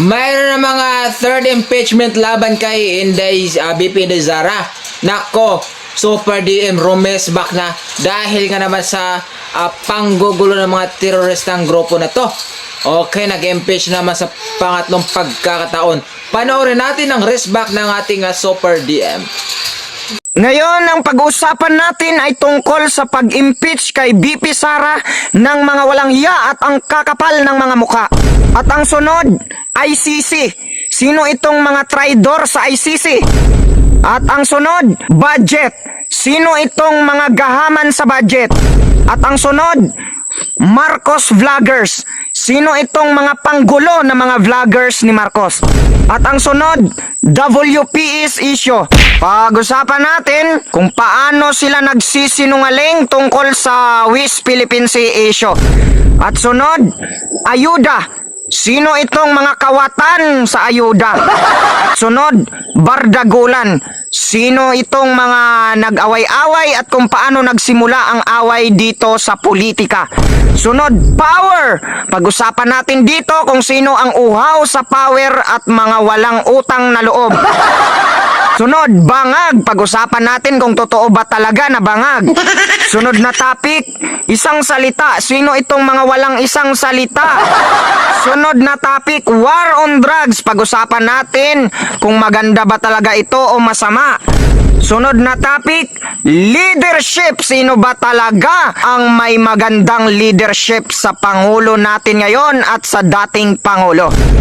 mayroon na mga third impeachment laban kay Inday uh, BP Inday Zara. Nako, Super DM Romes back na dahil nga naman sa ah, panggugulo ng mga teroristang grupo na to. Okay, nag-impeach naman sa pangatlong pagkakataon. Panoorin natin ang risk back ng ating ah, Super DM. Ngayon, ang pag-uusapan natin ay tungkol sa pag-impeach kay BP Sara ng mga walang hiya at ang kakapal ng mga muka. At ang sunod, ICC. Sino itong mga traidor sa ICC? At ang sunod, budget. Sino itong mga gahaman sa budget? At ang sunod, Marcos Vloggers. Sino itong mga panggulo na mga vloggers ni Marcos? At ang sunod, WPS issue. Pag-usapan natin kung paano sila nagsisinungaling tungkol sa West Philippine Sea issue. At sunod, ayuda. Sino itong mga kawatan sa ayuda? At sunod, bardagulan. Sino itong mga nag-away-away at kung paano nagsimula ang away dito sa politika? Sunod, power. Pag-usapan natin dito kung sino ang uhaw sa power at mga walang utang na loob. Sunod, bangag. Pag-usapan natin kung totoo ba talaga na bangag. Sunod na topic, isang salita. Sino itong mga walang isang salita? Sunod na topic, war on drugs. Pag-usapan natin kung maganda ba talaga ito o masama. Sunod na topic, leadership. Sino ba talaga ang may magandang leadership sa Pangulo natin ngayon at sa dating Pangulo?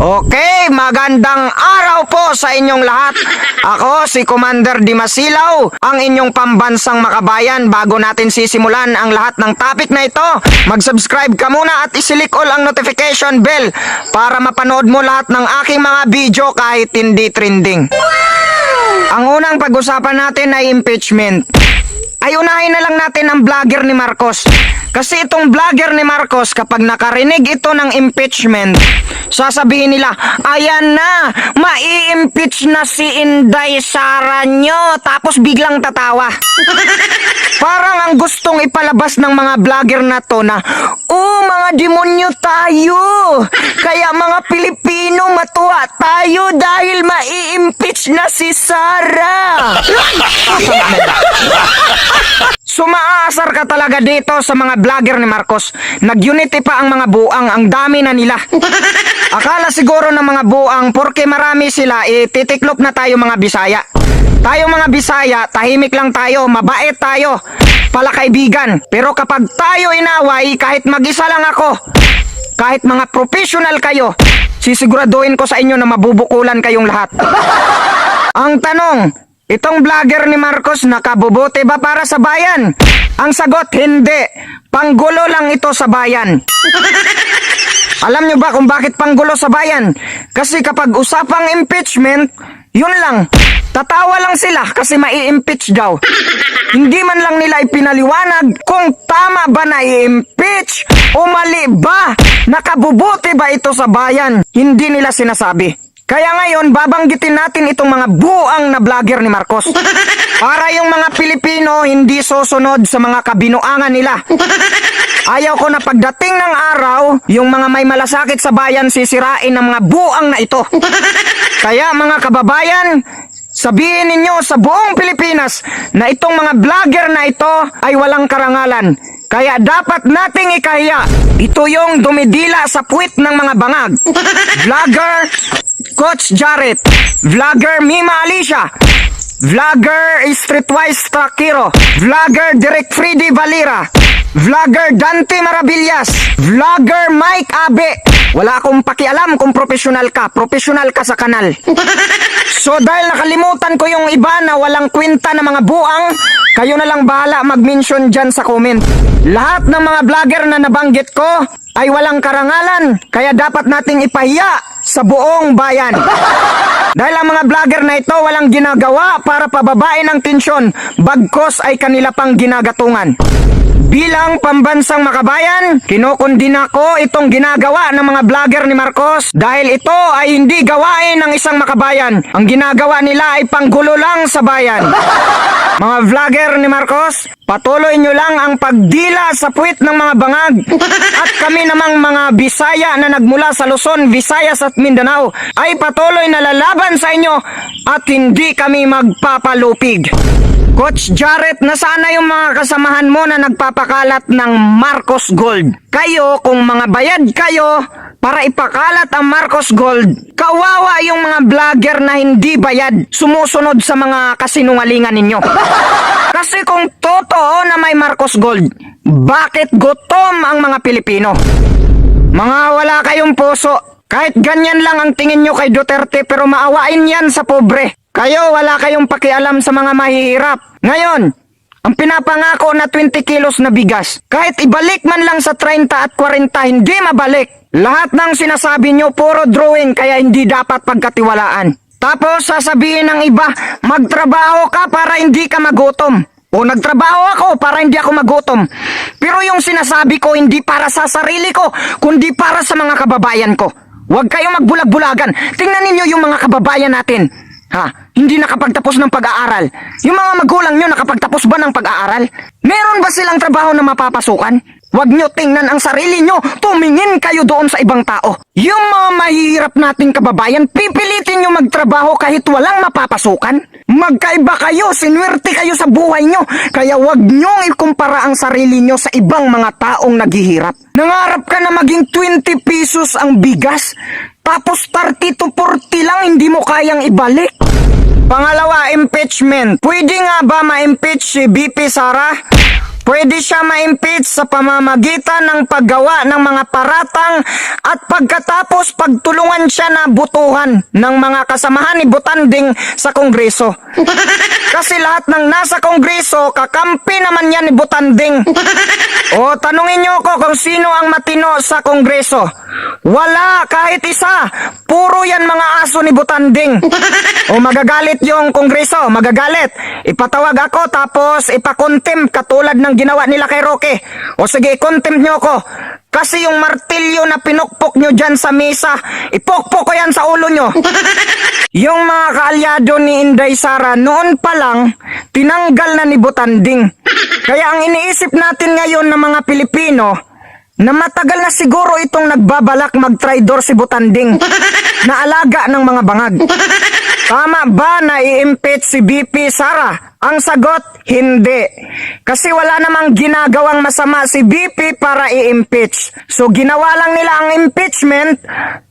Okay, magandang araw po sa inyong lahat. Ako si Commander Dimasilaw, ang inyong pambansang makabayan. Bago natin sisimulan ang lahat ng topic na ito, mag-subscribe ka muna at isilik all ang notification bell para mapanood mo lahat ng aking mga video kahit hindi trending. Ang unang pag-usapan natin ay impeachment. Ay unahin na lang natin ang vlogger ni Marcos. Kasi itong vlogger ni Marcos, kapag nakarinig ito ng impeachment, sasabihin nila, ayan na, mai-impeach na si Inday Sara nyo. Tapos biglang tatawa. Parang ang gustong ipalabas ng mga vlogger na to na, oh, mga demonyo tayo. Kaya mga Pilipino matuwa tayo dahil mai-impeach na si Sara. Sumaasar ka talaga dito sa mga vlogger ni Marcos. Nag-unity pa ang mga buang, ang dami na nila. Akala siguro ng mga buang, porke marami sila, eh, titiklop na tayo mga Bisaya. Tayo mga Bisaya, tahimik lang tayo, mabait tayo, pala kaibigan. Pero kapag tayo inaway, kahit mag-isa lang ako, kahit mga professional kayo, sisiguraduhin ko sa inyo na mabubukulan kayong lahat. Ang tanong, itong vlogger ni Marcos nakabubuti ba para sa bayan? Ang sagot, hindi. Panggulo lang ito sa bayan. Alam nyo ba kung bakit panggulo sa bayan? Kasi kapag usapang impeachment, yun lang. Tatawa lang sila kasi mai-impeach daw. Hindi man lang nila ipinaliwanag kung tama ba na i-impeach o mali ba. Nakabubuti ba ito sa bayan? Hindi nila sinasabi. Kaya ngayon, babanggitin natin itong mga buang na vlogger ni Marcos. Para yung mga Pilipino hindi susunod sa mga kabinuangan nila. Ayaw ko na pagdating ng araw, yung mga may malasakit sa bayan sisirain ng mga buang na ito. Kaya mga kababayan, sabihin ninyo sa buong Pilipinas na itong mga vlogger na ito ay walang karangalan. Kaya dapat nating ikahiya. Ito yung dumidila sa puwit ng mga bangag. Vlogger Coach Jarrett. Vlogger Mima Alicia. Vlogger Streetwise Takiro. Vlogger Direk Freddy Valera. Vlogger Dante Maravillas. Vlogger Mike Abe. Wala akong pakialam kung professional ka. Professional ka sa kanal. So dahil nakalimutan ko yung iba na walang kwenta na mga buang, kayo na lang bahala mag-mention dyan sa comment. Lahat ng mga vlogger na nabanggit ko ay walang karangalan, kaya dapat nating ipahiya sa buong bayan. Dahil ang mga vlogger na ito walang ginagawa para pababain ang tensyon, bagkos ay kanila pang ginagatungan. Bilang pambansang makabayan, kinukundina ko itong ginagawa ng mga vlogger ni Marcos dahil ito ay hindi gawain ng isang makabayan. Ang ginagawa nila ay panggulo lang sa bayan. Mga vlogger ni Marcos, Patuloy nyo lang ang pagdila sa puwit ng mga bangag. At kami namang mga Bisaya na nagmula sa Luzon, Visayas at Mindanao ay patuloy na lalaban sa inyo at hindi kami magpapalupig. Coach Jarrett, nasaan na yung mga kasamahan mo na nagpapakalat ng Marcos Gold? Kayo, kung mga bayad kayo para ipakalat ang Marcos Gold, kawawa yung mga vlogger na hindi bayad, sumusunod sa mga kasinungalingan ninyo. Kasi kung totoo na may Marcos Gold, bakit gutom ang mga Pilipino? Mga wala kayong puso. Kahit ganyan lang ang tingin nyo kay Duterte pero maawain yan sa pobre. Kayo wala kayong pakialam sa mga mahihirap. Ngayon, ang pinapangako na 20 kilos na bigas, kahit ibalik man lang sa 30 at 40, hindi mabalik. Lahat ng sinasabi nyo puro drawing kaya hindi dapat pagkatiwalaan. Tapos sasabihin ng iba, magtrabaho ka para hindi ka magutom. O nagtrabaho ako para hindi ako magutom. Pero yung sinasabi ko hindi para sa sarili ko, kundi para sa mga kababayan ko. Huwag kayong magbulag-bulagan. Tingnan ninyo yung mga kababayan natin. Ha? Hindi nakapagtapos ng pag-aaral. Yung mga magulang nyo nakapagtapos ba ng pag-aaral? Meron ba silang trabaho na mapapasukan? Huwag nyo tingnan ang sarili nyo. Tumingin kayo doon sa ibang tao. Yung mga mahihirap nating kababayan, pipilitin nyo magtrabaho kahit walang mapapasukan. Magkaiba kayo, sinwerte kayo sa buhay nyo. Kaya huwag nyong ikumpara ang sarili nyo sa ibang mga taong naghihirap. Nangarap ka na maging 20 pesos ang bigas. Tapos 30 to 40 lang hindi mo kayang ibalik. Pangalawa, impeachment. Pwede nga ba ma-impeach si BP Sara? Pwede siya ma-impeach sa pamamagitan ng paggawa ng mga paratang at pagkatapos pagtulungan siya na butuhan ng mga kasamahan ni Butanding sa Kongreso. Kasi lahat ng nasa Kongreso, kakampi naman yan ni Butanding. O tanungin niyo ko kung sino ang matino sa Kongreso. Wala kahit isa. Puro yan mga aso ni Butanding. O magagalit yung Kongreso, magagalit. Ipatawag ako tapos ipakontempt katulad ng ginawa nila kay Roque. O sige, contempt nyo ko. Kasi yung martilyo na pinukpok nyo dyan sa mesa, ipokpok ko yan sa ulo nyo. yung mga kaalyado ni Inday Sara noon pa lang, tinanggal na ni Butanding. Kaya ang iniisip natin ngayon ng mga Pilipino, na matagal na siguro itong nagbabalak mag-tridor si Butanding na alaga ng mga bangag. Tama ba na i-impeach si BP Sara? Ang sagot, hindi. Kasi wala namang ginagawang masama si BP para i-impeach. So ginawa lang nila ang impeachment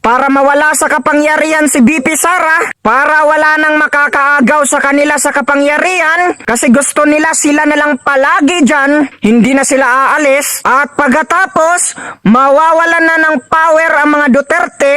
para mawala sa kapangyarihan si BP Sara, para wala nang makakaagaw sa kanila sa kapangyarihan, kasi gusto nila sila na lang palagi dyan, hindi na sila aalis, at pagkatapos, mawawalan na ng power ang mga Duterte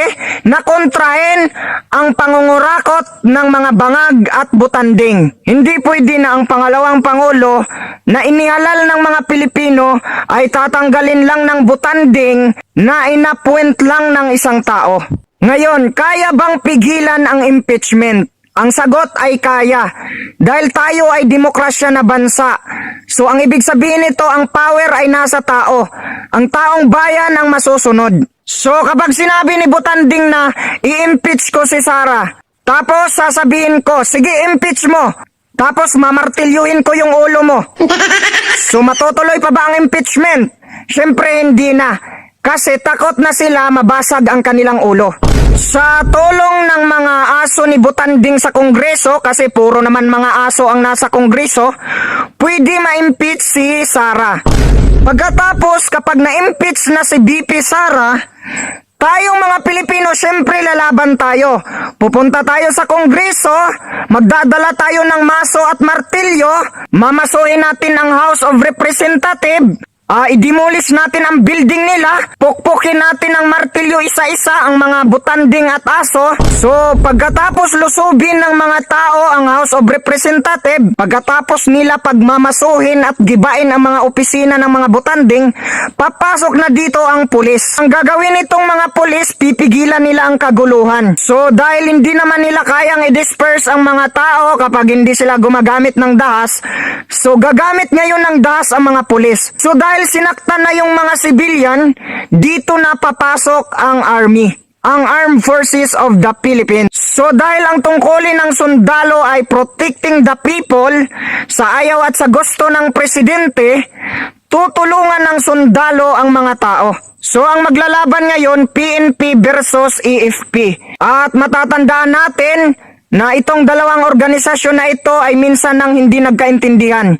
na kontrahin ang pangungurakot ng mga bangag at butanding. Hindi pwede na ang pangalawang pangulo na inihalal ng mga Pilipino ay tatanggalin lang ng butanding na inapuwent lang ng isang tao. Ngayon, kaya bang pigilan ang impeachment? Ang sagot ay kaya. Dahil tayo ay demokrasya na bansa. So ang ibig sabihin nito, ang power ay nasa tao. Ang taong bayan ang masusunod. So kapag sinabi ni Butanding na i-impeach ko si Sara, tapos sasabihin ko, sige impeach mo. Tapos mamartilyuhin ko yung ulo mo. So matutuloy pa ba ang impeachment? Siyempre hindi na. Kasi takot na sila mabasag ang kanilang ulo. Sa tulong ng mga aso ni Butanding sa Kongreso, kasi puro naman mga aso ang nasa Kongreso, pwede ma-impeach si Sara. Pagkatapos, kapag na-impeach na si BP Sara, Tayong mga Pilipino, syempre lalaban tayo. Pupunta tayo sa Kongreso, magdadala tayo ng maso at martilyo, mamasuhin natin ang House of Representative, Ah, i-demolish natin ang building nila, pukpukin natin ang martilyo isa-isa ang mga butanding at aso. So, pagkatapos lusubin ng mga tao ang House of Representative, pagkatapos nila pagmamasuhin at gibain ang mga opisina ng mga butanding, papasok na dito ang pulis. Ang gagawin nitong mga pulis, pipigilan nila ang kaguluhan. So, dahil hindi naman nila kayang i-disperse ang mga tao kapag hindi sila gumagamit ng dahas, so gagamit ngayon ng dahas ang mga pulis. So, dahil sinaktan na yung mga civilian, dito na papasok ang army ang Armed Forces of the Philippines. So dahil ang tungkulin ng sundalo ay protecting the people sa ayaw at sa gusto ng presidente, tutulungan ng sundalo ang mga tao. So ang maglalaban ngayon PNP versus EFP. At matatandaan natin na itong dalawang organisasyon na ito ay minsan nang hindi nagkaintindihan.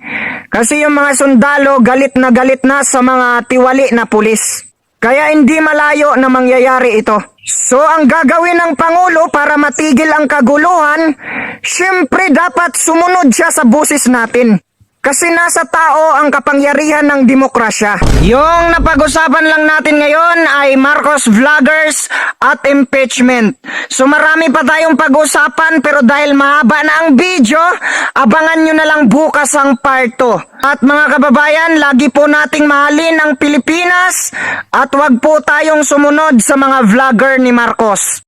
Kasi yung mga sundalo galit na galit na sa mga tiwali na pulis. Kaya hindi malayo na mangyayari ito. So ang gagawin ng Pangulo para matigil ang kaguluhan, syempre dapat sumunod siya sa busis natin. Kasi nasa tao ang kapangyarihan ng demokrasya. Yung napag-usapan lang natin ngayon ay Marcos Vloggers at impeachment. So marami pa tayong pag-usapan pero dahil mahaba na ang video, abangan nyo na lang bukas ang part 2. At mga kababayan, lagi po nating mahalin ang Pilipinas at wag po tayong sumunod sa mga vlogger ni Marcos.